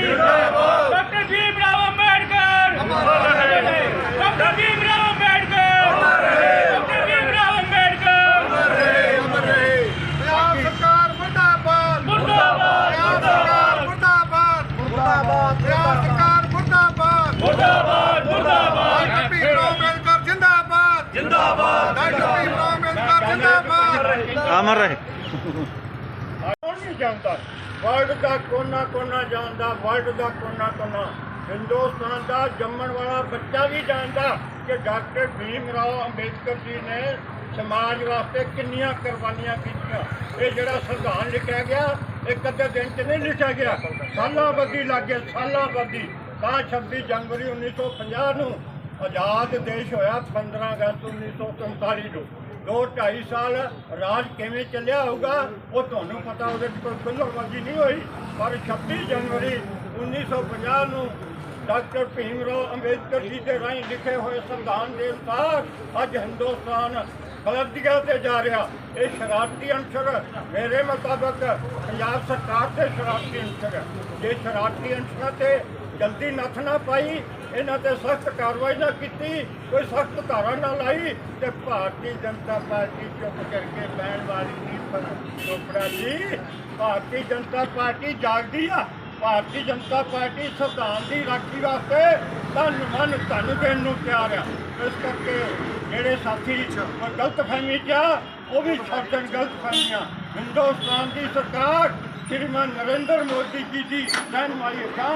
Doctor Bhim Rao Ambedkar. Doctor Bhim Rao Ambedkar. Doctor Bhim Rao Ambedkar. Punjab ਸਰਕਾਰ ਮੁਰਦਾਬਾਦ। ਮੁਰਦਾਬਾਦ ਪੰਜਾਬ ਸਰਕਾਰ ਮੁਰਦਾਬਾਦ। ਮੁਰਦਾਬਾਦ। ਪੰਜਾਬ ਸਰਕਾਰ ਮੁਰਦਾਬਾਦ। ਮੁਰਦਾਬਾਦ ਮੁਰਦਾਬਾਦ। ਡਾਕਟਰ ਭੀਮ ਰਾਓ ਅੰਬੇਦਕਰ ਜਿੰਦਾਬਾਦ। ਜਿੰਦਾਬਾਦ ਡਾਕਟਰ ਭੀਮ ਰਾਓ ਅੰਬੇਦਕਰ ਜਿੰਦਾਬਾਦ। ਅਮਰ ਰਹੇ। ਜਾਣਦਾ ਵਰਲਡ ਦਾ ਕੋਨਾ ਕੋਨਾ ਜਾਣਦਾ ਵਰਲਡ ਦਾ ਕੋਨਾ ਕੋਨਾ। ਹਿੰਦੁਸਤਾਨ ਦਾ ਜੰਮਣ ਵਾਲਾ ਬੱਚਾ ਵੀ ਜਾਣਦਾ ਕਿ ਡਾਕਟਰ ਭੀਮ ਰਾਓ ਅੰਬੇਦਕਰ ਜੀ ਨੇ ਸਮਾਜ ਵਾਸਤੇ ਕਿੰਨੀਆਂ ਕੁਰਬਾਨੀਆਂ ਕੀਤੀਆਂ। ਇਹ ਜਿਹੜਾ ਸੰਵਿਧਾਨ ਲਿਖਿਆ ਗਿਆ, ਇੱਕ ਅੱਧੇ ਦਿਨ 'ਚ ਨਹੀਂ ਲਿਖਿਆ ਗਿਆ। ਸਾਲਾਂ ਬੱਦੀ ਲੱਗੇ ਸਾਲਾਂ ਬੱਦੀ ਤਾਂ 26 ਜਨਵਰੀ 1950 ਨੂੰ ਆਜ਼ਾਦ ਦੇਸ਼ ਹੋਇਆ 15 ਅਗਸਤ 1947 ਨੂੰ। ਦੋ ਢਾਈ ਸਾਲ ਰਾਜ ਕਿਵੇਂ ਚੱਲਿਆ ਹੋਊਗਾ, ਉਹ ਤੁਹਾਨੂੰ ਪਤਾ ਉਹਦੇ 'ਚ ਕੋਈ ਖੁੱਲ੍ਹਵਰਜੀ ਨਹੀਂ ਹੋਈ। ਪਰ 26 ਜਨਵਰੀ 1950 ਨੂੰ ਡਾਕਟਰ ਭੀਮ ਰਾਓ ਅੰਬੇਦਕਰ ਜੀ ਦੇ ਰਾਹੀਂ ਲਿਖੇ ਹੋਏ ਸੰਵਿਧਾਨ ਦੇ ਅਨੁਸਾਰ ਅੱਜ ਹਿੰਦੁਸਤਾਨ ਬਲਦੀਆਂ ਤੇ ਜਾ ਰਿਹਾ। ਇਹ ਸ਼ਰਾਰਤੀ ਅੰਸ਼ਰ ਮੇਰੇ ਮੁਤਾਬਕ ਪੰਜਾਬ ਸਰਕਾਰ 'ਤੇ ਸ਼ਰਾਰਤੀ ਅੰਸ਼ਰ ਹੈ। ਜੇ ਸ਼ਰਾਰਤੀ ਅੰਸ਼ਰਾਂ ਤੇ ਜਲਦੀ ਨੱਥ ਨਾ ਪਾਈ ਇਹਨਾਂ ਤੇ ਸਖਤ ਕਾਰਵਾਈ ਨਾ ਕੀਤੀ ਕੋਈ ਸਖਤ ਧਾਰਾ ਨਾ ਲਾਈ ਤੇ ਭਾਰਤੀ ਜਨਤਾ ਪਾਰਟੀ ਚੁੱਪ ਕਰਕੇ ਬਹਿਣ ਵਾਲੀ ਨਹੀਂ ਪਰ ਚੋਪੜਾ ਜੀ? ਭਾਰਤੀ ਜਨਤਾ ਪਾਰਟੀ ਜਾਗਦੀ ਆ। ਭਾਰਤੀ ਜਨਤਾ ਪਾਰਟੀ ਸੰਵਿਧਾਨ ਦੀ ਰਾਖੀ ਵਾਸਤੇ ਤਨ ਮਨ ਧਨ ਦੇਣ ਨੂੰ ਤਿਆਰ ਆ। ਇਸ ਕਰਕੇ ਜਿਹੜੇ ਸਾਥੀ ਕੋਈ ਗਲਤ ਫਹਿਮੀ ਚ ਆ, ਉਹ ਵੀ ਛੱਡ ਦੇਣ ਗਲਤ ਫਹਿਮੀਆਂ ਹਿੰਦੁਸਤਾਨ ਦੀ ਸਰਕਾਰ ਸ਼੍ਰੀਮਾਨ ਨਰਿੰਦਰ ਮੋਦੀ ਜੀ ਦੀ ਰਹਿਨਮਾਈ ਹੇਠਾਂ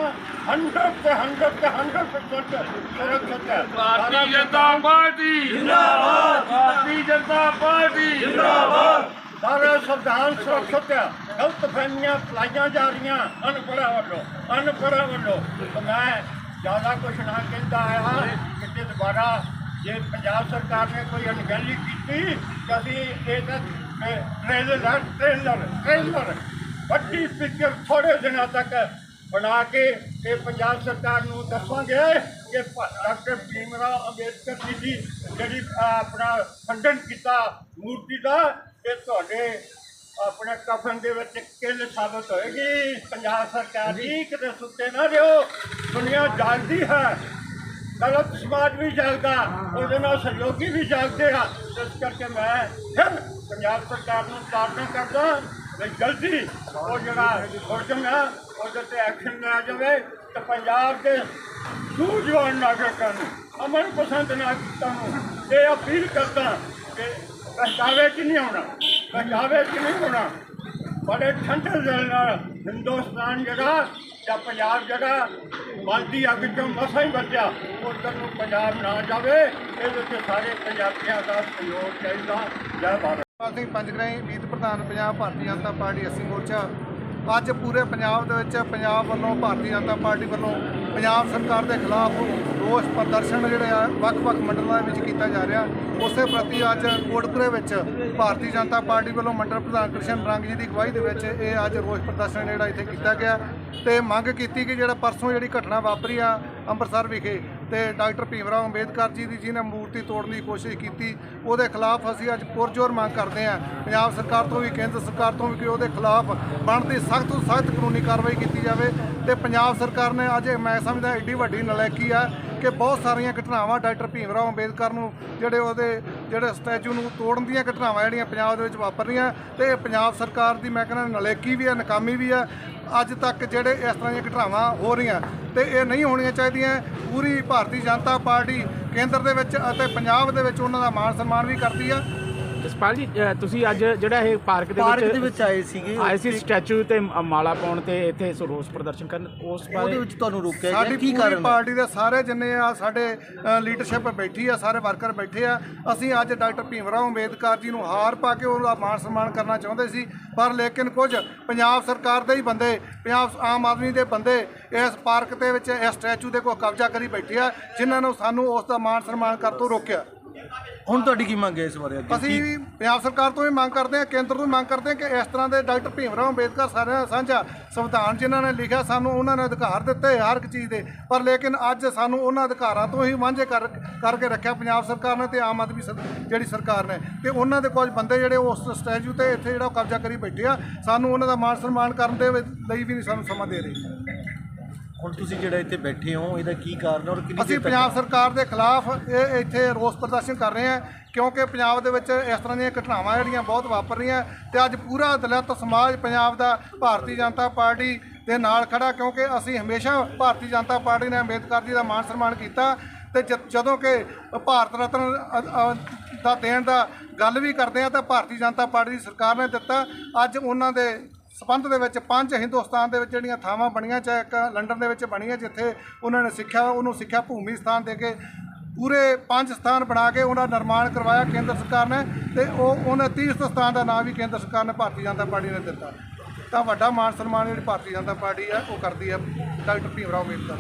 100 ਤੇ 100 ਤੇ 100% ਸੁਰੱਖਿਅਤ ਹੈ ਭਾਰਤੀ ਜਨਤਾ ਪਾਰਟੀ ਜਿੰਦਾਬਾਦ ਭਾਰਤੀ ਜਨਤਾ ਪਾਰਟੀ ਜਿੰਦਾਬਾਦ ਸਾਰਾ ਸੰਵਿਧਾਨ ਸੁਰੱਖਿਅਤ ਹੈ ਗਲਤ ਫਹਿਮੀਆਂ ਫਲਾਈਆਂ ਜਾ ਰਹੀਆਂ ਅਨਪੜ੍ਹਾਂ ਵੱਲੋਂ ਅਨਪੜ੍ਹਾਂ ਵੱਲੋਂ ਤੇ ਮੈਂ ਜ਼ਿਆਦਾ ਕੁਝ ਨਾ ਕਹਿੰਦਾ ਆਇਆ ਕਿਤੇ ਦੁਬਾਰਾ ਜੇ ਪੰਜਾਬ ਸਰਕਾਰ ਨੇ ਕੋਈ ਅਣਗਹਿਲੀ ਕੀਤੀ ਤਾਂ ਅਸੀਂ ਇਹ ਤਾਂ ਟ੍ਰੇਲਰ ਟ੍ਰੇਲਰ ਟ੍ਰੇਲਰ ਵੱਡੀ ਪਿਕਚਰ ਥੋੜੇ ਦਿਨਾਂ ਤੱਕ ਬਣਾ ਕੇ ਇਹ ਪੰਜਾਬ ਸਰਕਾਰ ਨੂੰ ਦੱਸਾਂਗੇ ਕਿ ਡਾਕਟਰ ਭੀਮ ਰਾਓ ਅੰਬੇਦਕਰ ਜੀ ਦੀ ਜਿਹੜੀ ਆਪਣਾ ਖੰਡਨ ਕੀਤਾ ਮੂਰਤੀ ਦਾ ਇਹ ਤੁਹਾਡੇ ਆਪਣੇ ਕਫਨ ਦੇ ਵਿੱਚ ਕਿੱਲ ਸਾਬਤ ਹੋਏਗੀ। ਪੰਜਾਬ ਸਰਕਾਰ ਜੀ ਕਿਤੇ ਸੁੱਤੇ ਨਾ ਰਹੋ ਦੁਨੀਆ ਜਾਗਦੀ ਹੈ। ਗਲਤ ਸਮਾਜ ਵੀ ਜਾਗਦਾ ਉਹਦੇ ਨਾਲ ਸਹਿਯੋਗੀ ਵੀ ਜਾਗਦੇ ਆ। ਇਸ ਕਰਕੇ ਮੈਂ ਫਿਰ ਪੰਜਾਬ ਸਰਕਾਰ ਨੂੰ ਤਾਰਨਾ ਕਰਦਾ ਵੀ ਜਲਦੀ ਉਹ ਜਿਹੜਾ ਹੁਕਮ ਹੈ, ਉਹਦੇ ਤੇ ਐਕਸ਼ਨ ਲਿਆ ਜਾਵੇ ਤੇ ਪੰਜਾਬ ਦੇ ਸੂਝਵਾਨ ਨਾਗਰਿਕਾਂ ਨੂੰ, ਅਮਨ ਪਸੰਦ ਨਾਗਰਿਕਾਂ ਨੂੰ ਇਹ ਅਪੀਲ ਕਰਦਾ ਕਿ ਪਹਿਚਾਵੇ ਕਿ ਨਹੀਂ ਆਉਣਾ ਪਹਿਚਾਵੇ ਕਿ ਨਹੀਂ ਹੋਣਾ। ਬੜੇ ਠੰਡੇ ਦਿਲ ਨਾਲ ਹਿੰਦੁਸਤਾਨ ਜਿਹੜਾ ਜਾਂ ਪੰਜਾਬ ਜਿਹੜਾ ਮਨ ਦੀ ਅੱਗ ਚੋਂ ਮਸਾਂ ਹੀ ਬਚਿਆ ਉਧਰ ਨੂੰ ਪੰਜਾਬ ਨਾ ਜਾਵੇ, ਇਹਦੇ ਵਿੱਚ ਸਾਰੇ ਪੰਜਾਬੀਆਂ ਦਾ ਸਹਿਯੋਗ ਚਾਹੀਦਾ। ਜੈ ਭਾਰਤ। ਪਾਲ ਸਿੰਘ ਪੰਜਗਰਾਈ ਮੀਤ ਪ੍ਰਧਾਨ ਪੰਜਾਬ ਭਾਰਤੀ ਜਨਤਾ ਪਾਰਟੀ ਅਸੀਂ ਮੋਰਚਾ। ਅੱਜ ਪੂਰੇ ਪੰਜਾਬ ਦੇ ਵਿੱਚ ਪੰਜਾਬ ਵੱਲੋਂ ਭਾਰਤੀ ਜਨਤਾ ਪਾਰਟੀ ਵੱਲੋਂ ਪੰਜਾਬ ਸਰਕਾਰ ਦੇ ਖਿਲਾਫ ਰੋਸ ਪ੍ਰਦਰਸ਼ਨ ਜਿਹੜੇ ਆ, ਵੱਖ-ਵੱਖ ਮੰਡਲਾਂ ਦੇ ਵਿੱਚ ਕੀਤਾ ਜਾ ਰਿਹਾ। ਉਸੇ ਪ੍ਰਤੀ ਅੱਜ ਕੋਟਪੁਰੇ ਵਿੱਚ ਭਾਰਤੀ ਜਨਤਾ ਪਾਰਟੀ ਵੱਲੋਂ ਮੰਡਲ ਪ੍ਰਧਾਨ ਕ੍ਰਿਸ਼ਨ ਰੰਗ ਜੀ ਦੀ ਅਗਵਾਈ ਦੇ ਵਿੱਚ ਇਹ ਅੱਜ ਰੋਸ ਪ੍ਰਦਰਸ਼ਨ ਜਿਹੜਾ ਇੱਥੇ ਕੀਤਾ ਗਿਆ। ਤੇ ਮੰਗ ਕੀਤੀ ਕਿ ਜਿਹੜਾ ਪਰਸੋਂ ਜਿਹੜੀ ਘਟਨਾ ਵਾਪਰੀ ਆ ਅੰਮ੍ਰਿਤਸਰ ਵਿਖੇ ਤੇ ਡਾਕਟਰ ਭੀਮ ਰਾਓ ਅੰਬੇਦਕਰ ਜੀ ਦੀ ਜਿਹਨੇ ਮੂਰਤੀ ਤੋੜਨ ਦੀ ਕੋਸ਼ਿਸ਼ ਕੀਤੀ, ਉਹਦੇ ਖਿਲਾਫ ਅਸੀਂ ਅੱਜ ਪੁਰਜੋਰ ਮੰਗ ਕਰਦੇ ਹਾਂ। ਪੰਜਾਬ ਸਰਕਾਰ ਤੋਂ ਵੀ, ਕੇਂਦਰ ਸਰਕਾਰ ਤੋਂ ਵੀ ਕਿ ਉਹਦੇ ਖਿਲਾਫ ਬਣਦੀ ਸਖਤ ਤੋਂ ਸਖਤ ਕਾਨੂੰਨੀ ਕਾਰਵਾਈ ਕੀਤੀ ਜਾਵੇ ਤੇ ਪੰਜਾਬ ਸਰਕਾਰ ਨੇ ਅੱਜ ਮੈਂ ਸਮਝਦਾ ਐਡੀ ਵੱਡੀ ਨਲਾਇਕੀ ਆ ਕਿ ਬਹੁਤ ਸਾਰੀਆਂ ਘਟਨਾਵਾਂ ਡਾਕਟਰ ਭੀਮ ਰਾਓ ਅੰਬੇਦਕਰ ਨੂੰ, ਜਿਹੜੇ ਉਹਦੇ ਜਿਹੜੇ ਸਟੈਚੂ ਨੂੰ ਤੋੜਨ ਦੀਆਂ ਘਟਨਾਵਾਂ ਜਿਹੜੀਆਂ ਪੰਜਾਬ ਦੇ ਵਿੱਚ ਵਾਪਰ ਰਹੀਆਂ ਤੇ ਇਹ ਪੰਜਾਬ ਸਰਕਾਰ ਦੀ ਮੈਂ ਕਹਿੰਦਾ ਨਲੇਕੀ ਵੀ ਹੈ, ਨਕਾਮੀ ਵੀ ਆ ਅੱਜ ਤੱਕ ਜਿਹੜੇ ਇਸ ਤਰ੍ਹਾਂ ਦੀਆਂ ਘਟਨਾਵਾਂ ਹੋ ਰਹੀਆਂ ਤੇ ਇਹ ਨਹੀਂ ਹੋਣੀਆਂ ਚਾਹੀਦੀਆਂ। ਪੂਰੀ ਭਾਰਤੀ ਜਨਤਾ ਪਾਰਟੀ ਕੇਂਦਰ ਦੇ ਵਿੱਚ ਅਤੇ ਪੰਜਾਬ ਦੇ ਵਿੱਚ ਉਹਨਾਂ ਦਾ ਮਾਣ ਸਨਮਾਨ ਵੀ ਕਰਦੀ ਆ। ਜਸਪਾਲ ਜੀ ਅ, ਤੁਸੀਂ ਅੱਜ ਜਿਹੜਾ ਇਹ ਪਾਰਕ ਦੇ ਪਾਰਕ ਵਿੱਚ ਦੇ ਵਿੱਚ ਆਏ ਸੀਗੇ ਆਏ ਸੀ ਸਟੈਚੂ ਤੇ ਮ- ਮਾਲਾ ਪਾਉਣ ਤੇ ਇੱਥੇ ਸੋ ਰੋਸ ਪ੍ਰਦਰਸ਼ਨ ਕਰਨ ਉਸ ਉਹਦੇ ਬਾਰੇ ਵਿੱਚ ਤੁਹਾਨੂੰ ਰੋਕਿਆ ਸਾਡੀ ਗਿਆ ਕੀ ਪੂਰੀ ਕਾਰਨ ਹੈ? ਪਾਰਟੀ ਦੇ ਸਾਰੇ ਜਿੰਨੇ ਆ ਸਾਡੇ ਲੀਡਰਸ਼ਿਪ ਬੈਠੀ ਆ ਸਾਰੇ ਵਰਕਰ ਬੈਠੇ ਆ ਅਸੀਂ ਅੱਜ ਡਾਕਟਰ ਭੀਮ ਰਾਓ ਅੰਬੇਦਕਰ ਜੀ ਨੂੰ ਹਾਰ ਪਾ ਕੇ ਉਹਦਾ ਮਾਣ ਸਨਮਾਨ ਕਰਨਾ ਚਾਹੁੰਦੇ ਸੀ ਪਰ ਲੇਕਿਨ ਕੁਝ ਪੰਜਾਬ ਸਰਕਾਰ ਦੇ ਹੀ ਬੰਦੇ ਪੰਜਾਬ ਆਮ ਆਦਮੀ ਦੇ ਬੰਦੇ ਇਸ ਪਾਰਕ ਦੇ ਵਿੱਚ ਇਸ ਸਟੈਚੂ ਦੇ ਕੋਲ ਕਬਜ਼ਾ ਕਰੀ ਬੈਠੇ ਆ ਜਿਨ੍ਹਾਂ ਨੂੰ ਸਾਨੂੰ ਉਸ ਦਾ ਮਾਣ ਸਨਮਾਨ ਕਰਨ ਤੋਂ ਰੋਕਿਆ ਹੁਣ ਤੁਹਾਡੀ ਕੀ ਮੰਗ ਹੈ ਇਸ ਬਾਰੇ ਅੱਗੇ? ਅਸੀਂ ਵੀ ਪੰਜਾਬ ਸਰਕਾਰ ਤੋਂ ਵੀ ਮੰਗ ਕਰਦੇ ਹਾਂ ਕੇਂਦਰ ਤੋਂ ਵੀ ਮੰਗ ਕਰਦੇ ਹਾਂ ਕਿ ਇਸ ਤਰ੍ਹਾਂ ਦੇ ਡਾਕਟਰ ਭੀਮ ਰਾਓ ਅੰਬੇਦਕਰ ਸਾਰਿਆਂ ਦਾ ਸਾਂਝਾ ਸੰਵਿਧਾਨ ਜਿਨ੍ਹਾਂ ਨੇ ਲਿਖਿਆ ਸਾਨੂੰ ਉਹਨਾਂ ਨੇ ਅਧਿਕਾਰ ਦਿੱਤੇ ਹਰ ਇੱਕ ਚੀਜ਼ ਦੇ। ਪਰ ਲੇਕਿਨ ਅੱਜ ਸਾਨੂੰ ਉਹਨਾਂ ਅਧਿਕਾਰਾਂ ਤੋਂ ਹੀ ਵਾਂਝੇ ਕਰ ਕਰਕੇ ਰੱਖਿਆ ਪੰਜਾਬ ਸਰਕਾਰ ਨੇ ਤੇ ਆਮ ਆਦਮੀ ਸਰ- ਜਿਹੜੀ ਸਰਕਾਰ ਨੇ। ਤੇ ਉਹਨਾਂ ਦੇ ਕੁਝ ਬੰਦੇ ਜਿਹੜੇ ਉਸ ਸਟੈਚੂ ਤੇ ਇੱਥੇ ਜਿਹੜਾ ਉਹ ਕਬਜ਼ਾ ਕਰੀ ਬੈਠੇ ਆ ਸਾਨੂੰ ਉਹਨਾਂ ਦਾ ਮਾਣ ਸਨਮਾਨ ਕਰਨ ਦੇ ਵਿੱਚ- ਲਈ ਵੀ ਨਹੀਂ ਸਾਨੂੰ ਸਮਾਂ ਦੇ ਰਹੇ। ਹੁਣ ਤੁਸੀਂ ਜਿਹੜਾ ਇੱਥੇ ਬੈਠੇ ਹੋ ਇਹਦਾ ਕੀ ਕਾਰਨ ਹੈ ਔਰ ਕਿੰਨੀ ਅਸੀਂ ਪੰਜਾਬ ਸਰਕਾਰ ਦੇ ਖਿਲਾਫ ਇਹ ਇੱਥੇ ਰੋਸ ਪ੍ਰਦਰਸ਼ਨ ਕਰ ਰਹੇ ਹਾਂ ਕਿਉਂਕਿ ਪੰਜਾਬ ਦੇ ਵਿੱਚ ਇਸ ਤਰ੍ਹਾਂ ਦੀਆਂ ਘਟਨਾਵਾਂ ਜਿਹੜੀਆਂ ਬਹੁਤ ਵਾਪਰ ਰਹੀਆਂ ਤੇ ਅੱਜ ਪੂਰਾ ਦਲਿਤ ਸਮਾਜ ਪੰਜਾਬ ਦਾ ਭਾਰਤੀ ਜਨਤਾ ਪਾਰਟੀ ਦੇ ਨਾਲ ਖੜਾ ਕਿਉਂਕਿ ਅਸੀਂ ਹਮੇਸ਼ਾ ਭਾਰਤੀ ਜਨਤਾ ਪਾਰਟੀ ਨੇ ਅੰਬੇਦਕਰ ਜੀ ਦਾ ਮਾਣ ਸਨਮਾਨ ਕੀਤਾ ਤੇ ਜਦੋਂ ਕਿ ਭਾਰਤ ਰਤਨ ਦਾ ਦੇਣ ਦਾ ਗੱਲ ਵੀ ਕਰਦੇ ਆ ਤਾਂ ਭਾਰਤੀ ਜਨਤਾ ਪਾਰਟੀ ਦੀ ਸਰਕਾਰ ਨੇ ਦਿੱਤਾ ਅੱਜ ਉਹਨਾਂ ਦੇ ਸਬੰਧ ਦੇ ਵਿੱਚ ਪੰਜ ਹਿੰਦੁਸਤਾਨ ਦੇ ਵਿੱਚ ਜਿਹੜੀਆਂ ਥਾਵਾਂ ਬਣੀਆਂ, ਚਾਹੇ ਇੱਕ ਲੰਡਨ ਦੇ ਵਿੱਚ ਬਣੀ ਹੈ ਜਿੱਥੇ ਉਹਨਾਂ ਨੇ ਸਿੱਖਿਆ, ਉਹਨੂੰ ਸਿੱਖਿਆ ਭੂਮੀ ਸਥਾਨ ਦੇ ਕੇ ਪੂਰੇ ਪੰਜ ਸਥਾਨ ਬਣਾ ਕੇ ਉਹਨਾਂ ਦਾ ਨਿਰਮਾਣ ਕਰਵਾਇਆ ਕੇਂਦਰ ਸਰਕਾਰ ਨੇ ਤੇ ਉਹ ਉਹਨਾਂ ਤੀਰਥ ਸਥਾਨ ਦਾ ਨਾਮ ਵੀ ਕੇਂਦਰ ਸਰਕਾਰ ਨੇ ਭਾਰਤੀ ਜਨਤਾ ਪਾਰਟੀ ਨੇ ਦਿੱਤਾ। ਤਾਂ ਵੱਡਾ ਮਾਣ ਸਨਮਾਨ ਜਿਹੜੀ ਭਾਰਤੀ ਜਨਤਾ ਪਾਰਟੀ ਹੈ, ਉਹ ਕਰਦੀ ਹੈ ਡਾਕਟਰ ਭੀਮ ਰਾਓ ਅੰਬੇਦਕਰ